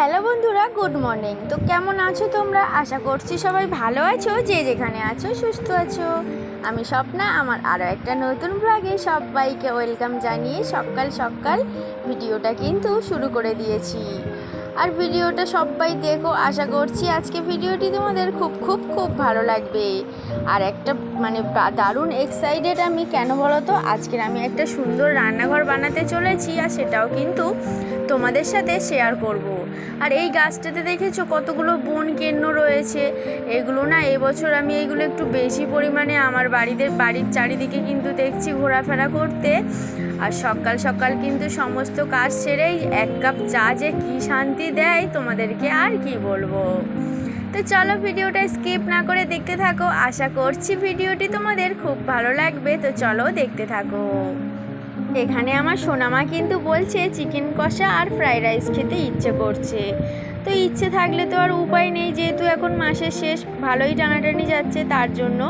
Hello বন্ধুরা, good morning. তো কেমন আছো তোমরা? আশা করছি সবাই ভালো আছো, যে যেখানে আছো সুস্থ আছো। আমি স্বপ্না, আমার আরও একটা নতুন ব্লগে সবাইকে ওয়েলকাম জানিয়ে সকাল সকাল ভিডিওটা কিন্তু শুরু করে দিয়েছি। আর ভিডিওটা সবাই দেখো, আশা করছি আজকে ভিডিওটি তোমাদের খুব খুব খুব ভালো লাগবে। আর একটা মানে দারুণ এক্সাইটেড আমি, কেন বলো তো আজকের আমি একটা সুন্দর রান্নাঘর বানাতে চলেছি আর সেটাও কিন্তু তোমাদের সাথে শেয়ার করব। আর এই গাছটাতে দেখেছ কতগুলো বন কেন্ন রয়েছে? এগুলো না, এবছর আমি এইগুলো একটু বেশি পরিমাণে আমার বাড়িতে বাড়ির চারিদিকে কিন্তু দেখছি ঘোরাফেরা করতে। আর সকাল সকাল কিন্তু সমস্ত কাজ সেরেই এক কাপ চা যে কী শান্তি দেয়, তোমাদেরকে আর কি বলব? তো চলো ভিডিওটা স্কিপ না করে দেখতে থাকো। আশা করছি ভিডিওটি তোমাদের খুব ভালো লাগবে। তো চলো দেখতে থাকো। এখানে আমার সোনামা কিন্তু বলছে চিকেন কষা আর ফ্রাইড রাইস খেতে ইচ্ছে করছে। তো ইচ্ছে থাকলে তো আর উপায় নেই যেহেতু এখন মাসের শেষ ভালোই টানাটানি যাচ্ছে তার জন্য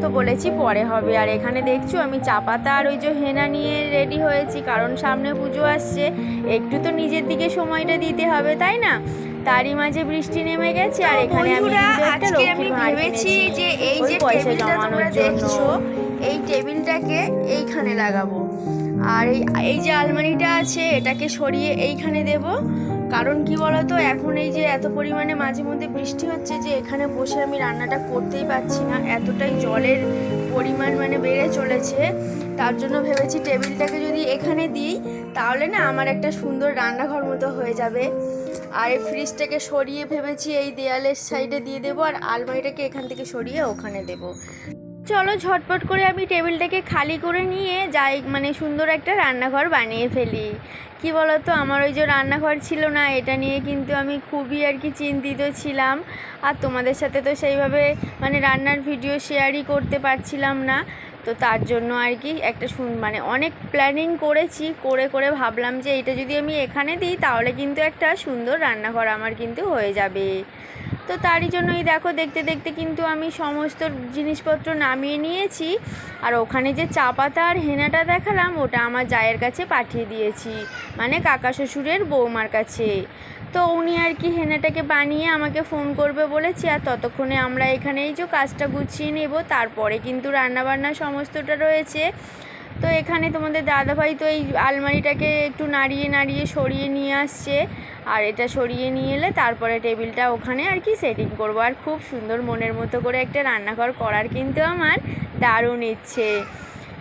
তো বলেছি পরে হবে। আর এখানে দেখছ আমি চা পাতা আর ওই যে হেনা নিয়ে রেডি হয়েছি কারণ সামনে পুজো আসছে একটু তো নিজের দিকে সময়টা দিতে হবে তাই না? তারই মাঝে বৃষ্টি নেমে গেছে আর এখানে আমি একটা লক্ষ্মীর ভাঁড় ভেবেছি যে এই যে পয়সা জমানোর জন্য। দেখছ এই টেবিলটাকে এইখানে লাগাবো। আর এই এই যে আলমারিটা আছে, এটাকে সরিয়ে এইখানে দেব। কারণ কি বলতো, এখন এই যে এত পরিমাণে মাঝে মধ্যে বৃষ্টি হচ্ছে যে এখানে বসে আমি রান্নাটা করতেই পারছি না। এতটাই জলের পরিমাণ মানে বেড়ে চলেছে। তার জন্য ভেবেছি টেবিলটাকে যদি এখানে দিই, তাহলে না আমার একটা সুন্দর রান্নাঘর মতো হয়ে যাবে। আর এই ফ্রিজটাকে সরিয়ে ভেবেছি এই দেয়ালের সাইডে দিয়ে দেবো, আর আলমারিটাকে এখান থেকে সরিয়ে ওখানে দেবো। চলো ঝটপট করে আমি টেবিলটাকে খালি করে নিয়ে যাই মানে সুন্দর একটা রান্নাঘর বানিয়ে ফেলি। কি বলো তো আমার ওই যে রান্নাঘর ছিল না, এটা নিয়ে কিন্তু আমি খুবই আর কি চিন্তিত ছিলাম। আর তোমাদের সাথে তো সেইভাবে মানে রান্নার ভিডিও শেয়ারই করতে পারছিলাম না। তো তার জন্য আর কি একটা শুন মানে অনেক প্ল্যানিং করেছি, করে করে ভাবলাম যে এটা যদি আমি এখানে দিই, তাহলে কিন্তু একটা সুন্দর রান্নাঘর আমার কিন্তু হয়ে যাবে। তো তারই জন্যই দেখো, দেখতে দেখতে কিন্তু আমি সমস্ত জিনিসপত্র নামিয়ে নিয়েছি। আর ওখানে যে চা পাতা আর হেনাটা দেখালাম, ওটা আমার জায়ের কাছে পাঠিয়ে দিয়েছি মানে কাকা শ্বশুরের বৌমার কাছে। তো উনি আর কি হেনাটাকে বানিয়ে আমাকে ফোন করবে বলেছি, আর ততক্ষণে আমরা এখানে এই যে কাজটা গুছিয়ে নেব, তারপরে কিন্তু রান্নাবান্না সমস্তটা রয়েছে। তো এখানে তোমাদের দাদাভাই তো এই আলমারিটাকে একটু নাড়িয়ে নাড়িয়ে সরিয়ে নিয়ে আসছে। আর এটা সরিয়ে নিয়ে এলে তারপরে টেবিলটা ওখানে আর কি সেটিং করব। আর খুব সুন্দর মনের মতো করে একটা রান্নাঘর করার কিন্তু আমার দারুণ ইচ্ছে।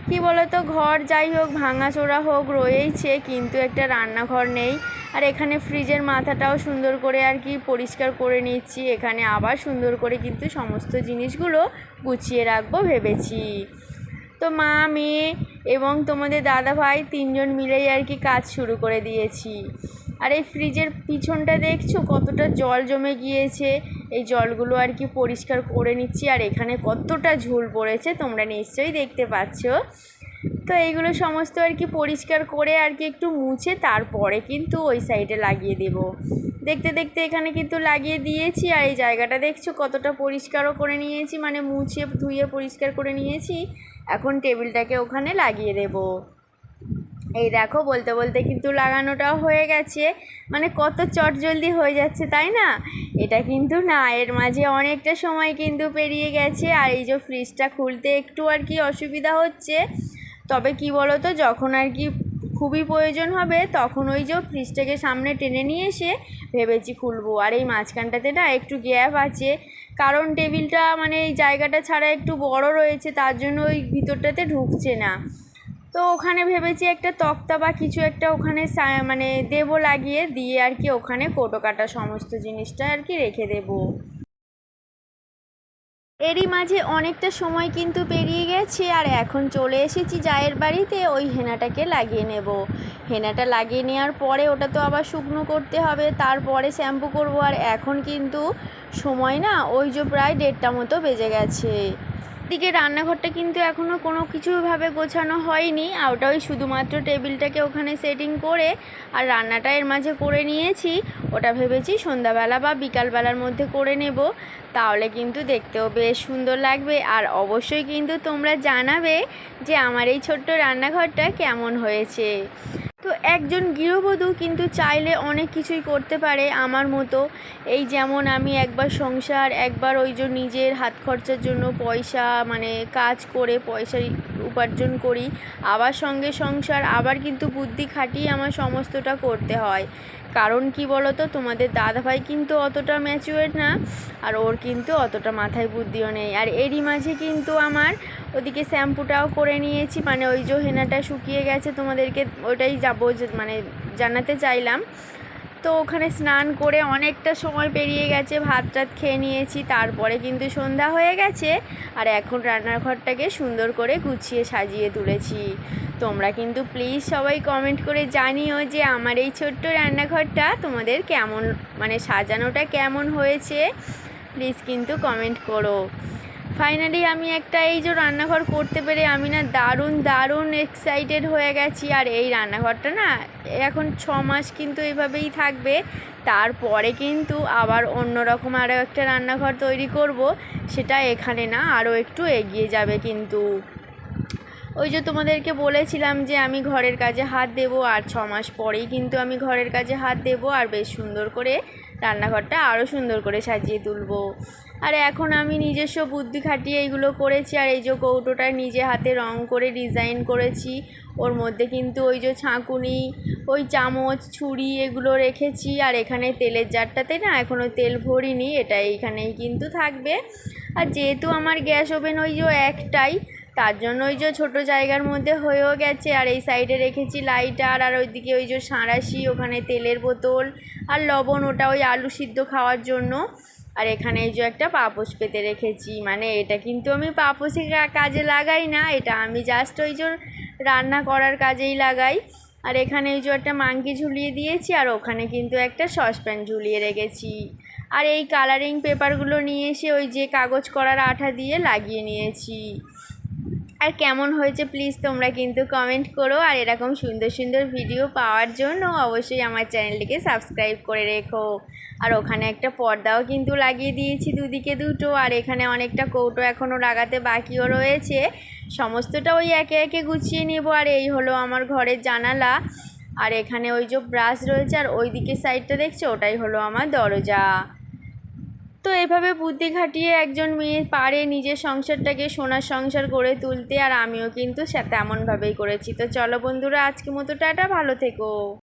কি বলতো, ঘর যাই হোক, ভাঙাচোরা হোক, রয়েইছে, কিন্তু একটা রান্নাঘর নেই। আর এখানে ফ্রিজের মাথাটাও সুন্দর করে আর কি পরিষ্কার করে নিচ্ছি। এখানে আবার সুন্দর করে কিন্তু সমস্ত জিনিসগুলো গুছিয়ে রাখব ভেবেছি। তো মা, মেয়ে এবং তোমাদের দাদা ভাই তিনজন মিলেই আর কি কাজ শুরু করে দিয়েছি। আর এই ফ্রিজের পিছনটা দেখছ? কতটা জল জমে গিয়েছে। এই জলগুলো আর কি পরিষ্কার করে নিচ্ছি। আর এখানে কতটা ঝুল পড়েছে তোমরা নিশ্চয়ই দেখতে পাচ্ছ। তো এইগুলো সমস্ত আর কি পরিষ্কার করে আর কি একটু মুছে তারপরে কিন্তু ওই সাইডে লাগিয়ে দেব। দেখতে দেখতে এখানে কিন্তু লাগিয়ে দিয়েছি আর এই জায়গাটা দেখছ কতটা পরিষ্কারও করে নিয়েছি মানে মুছে ধুয়ে পরিষ্কার করে নিয়েছি। এখন টেবিলটাকে ওখানে লাগিয়ে দেব। এই দেখো বলতে বলতে কিন্তু লাগানোটাও হয়ে গেছে মানে কত চট জলদি হয়ে যাচ্ছে, তাই না? এটা কিন্তু না, এর মাঝে অনেকটা সময় কিন্তু পেরিয়ে গেছে আর এই যে ফ্রিজটা খুলতে একটু আর কি অসুবিধা হচ্ছে। তবে কি বলো তো যখন আর কি খুবই প্রয়োজন হবে, তখন ওই যে ফ্রিজটাকে সামনে টেনে নিয়ে এসে ভেবেছি খুলবো। আর এই মাঝখানটাতে না একটু গ্যাপ আছে, কারণ টেবিলটা মানে এই জায়গাটা ছাড়া একটু বড় রয়েছে, তার জন্য ওই ভিতরটাতে ঢুকছে না। তো ওখানে ভেবেছি একটা তক্তা বা কিছু একটা ওখানে মানে দেবো লাগিয়ে, দিয়ে আর কি ওখানে কোটো কাটা সমস্ত জিনিসটা আর কি রেখে দেবো। এরই মাঝে অনেকটা সময় কিন্তু পেরিয়ে গেছে আর এখন চলে এসেছি জায়ের বাড়িতে, ওই হেনাটাকে লাগিয়ে নেব। হেনাটা লাগিয়ে নেওয়ার পরে ওটা তো আবার শুকনো করতে হবে, তারপরে শ্যাম্পু করব। আর এখন কিন্তু সময় না, ওই যে প্রায় দেড়টা মতো বেজে গেছে। দিকে রান্নাঘরটা কিন্তু এখনও কোনো কিছুভাবে গোছানো হয়নি। ওটা ওই শুধুমাত্র টেবিলটাকে ওখানে সেটিং করে আর রান্নাটা এর মাঝে করে নিয়েছি। ওটা ভেবেছি সন্ধ্যাবেলা বা বিকালবেলার মধ্যে করে নেব। তাহলে কিন্তু দেখতেও বেশ সুন্দর লাগবে। আর অবশ্যই কিন্তু তোমরা জানাবে যে আমার এই ছোট্ট রান্নাঘরটা কেমন হয়েছে। তো একজন গৃহবধূ কিন্তু চাইলে অনেক কিছুই করতে পারে আমার মতো। এই যেমন আমি একবার সংসার, একবার ওই যে নিজের হাত খরচার জন্য পয়সা মানে কাজ করে পয়সা উপার্জন করি। আবার সঙ্গে সংসার, আবার কিন্তু বুদ্ধি খাটিয়ে আমার সমস্তটা করতে হয়। কারণ কি বলো তো তোমাদের দাদাভাই কিন্তু অতটা ম্যাচুয়ার না, আর ওর কিন্তু অতটা মাথায় বুদ্ধিও নেই। আর এরই মাঝে কিন্তু আমার ওদিকে শ্যাম্পুটাও করে নিয়েছি মানে ওই যে হেনাটা শুকিয়ে গেছে তোমাদেরকে ওটাই যাব মানে জানাতে চাইলাম। তো ওখানে স্নান করে অনেকটা সময় পেরিয়ে গেছে, ভাত টাত খেয়ে নিয়েছি, তারপরে কিন্তু সন্ধ্যা হয়ে গেছে। আর এখন রান্নাঘরটাকে সুন্দর করে গুছিয়ে সাজিয়ে তুলেছি। তোমরা কিন্তু প্লিজ সবাই কমেন্ট করে জানিও যে আমার এই ছোট্ট রান্নাঘরটা তোমাদের কেমন মানে সাজানোটা কেমন হয়েছে। প্লিজ কিন্তু কমেন্ট করো। ফাইনালি আমি একটা এই যে রান্নাঘর করতে পেরে আমি না দারুণ দারুণ এক্সাইটেড হয়ে গেছি। আর এই রান্নাঘরটা না এখন ছ মাস কিন্তু এইভাবেই থাকবে। তারপরে কিন্তু আবার অন্যরকম আরও একটা রান্নাঘর তৈরি করব। সেটা এখানে না আরও একটু এগিয়ে যাবে কিন্তু। ওই যে তোমাদেরকে বলেছিলাম যে আমি ঘরের কাজে হাত দেবো আর ছ মাস পরেই কিন্তু আমি ঘরের কাজে হাত দেবো আর বেশ সুন্দর করে রান্নাঘরটা আরও সুন্দর করে সাজিয়ে তুলবো। আর এখন আমি নিজস্ব বুদ্ধি খাটিয়ে এইগুলো করেছি আর এই যে কৌটোটা নিজে হাতে রং করে ডিজাইন করেছি, ওর মধ্যে কিন্তু ওই যে ছাঁকুনি, ওই চামচ, ছুরি এগুলো রেখেছি আর এখানে তেলের জারটাতে না এখনও তেল ভরিনি, এটা এইখানেই কিন্তু থাকবে। আর যেহেতু আমার গ্যাস ওভেন ওই যে একটাই তার জন্য ওই যে ছোটো জায়গার মধ্যে হয়েও গেছে। আর এই সাইডে রেখেছি লাইটার আর ওইদিকে ওই যে সাঁড়াশি, ওখানে তেলের বোতল, আর লবণ, ওটা ওই আলু সিদ্ধ খাওয়ার জন্য। আর এখানে এই যে একটা পাপোশ পেতে রেখেছি। মানে এটা কিন্তু আমি পাপোশে কাজে লাগাই না, এটা আমি জাস্ট ওই যে রান্না করার কাজেই লাগাই। আর এখানে এই যে একটা মাংকি ঝুলিয়ে দিয়েছি, আর ওখানে কিন্তু একটা সসপ্যান ঝুলিয়ে রেখেছি। আর এই কালারিং পেপারগুলো নিয়ে এসে ওই যে কাগজ করার আঠা দিয়ে লাগিয়ে নিয়েছি। আর কেমন হয়েছে প্লিজ তোমরা কিন্তু কমেন্ট করো। আর এরকম সুন্দর সুন্দর ভিডিও পাওয়ার জন্য অবশ্যই আমার চ্যানেলটিকে সাবস্ক্রাইব করে রেখো। আর ওখানে একটা পর্দাও কিন্তু লাগিয়ে দিয়েছি দুদিকে দুটো। আর এখানে অনেকটা কৌটো এখনও লাগাতে বাকিও রয়েছে। সমস্তটা ওই একে একে গুছিয়ে নেব। আর এই হলো আমার ঘরের জানালা। আর এখানে ওই যে ব্রাশ রয়েছে, আর ওই দিকের সাইডটা দেখছ? ওটাই হলো আমার দরজা। তো এভাবে বুদ্ধি খাটিয়ে একজন মেয়ে পারে নিজের সংসারটাকে সোনার সংসার গড়ে তুলতে, আর আমিও কিন্তু সে তেমনভাবেই করেছি। তো চলো বন্ধুরা আজকে মতো টাটা, ভালো থেকো।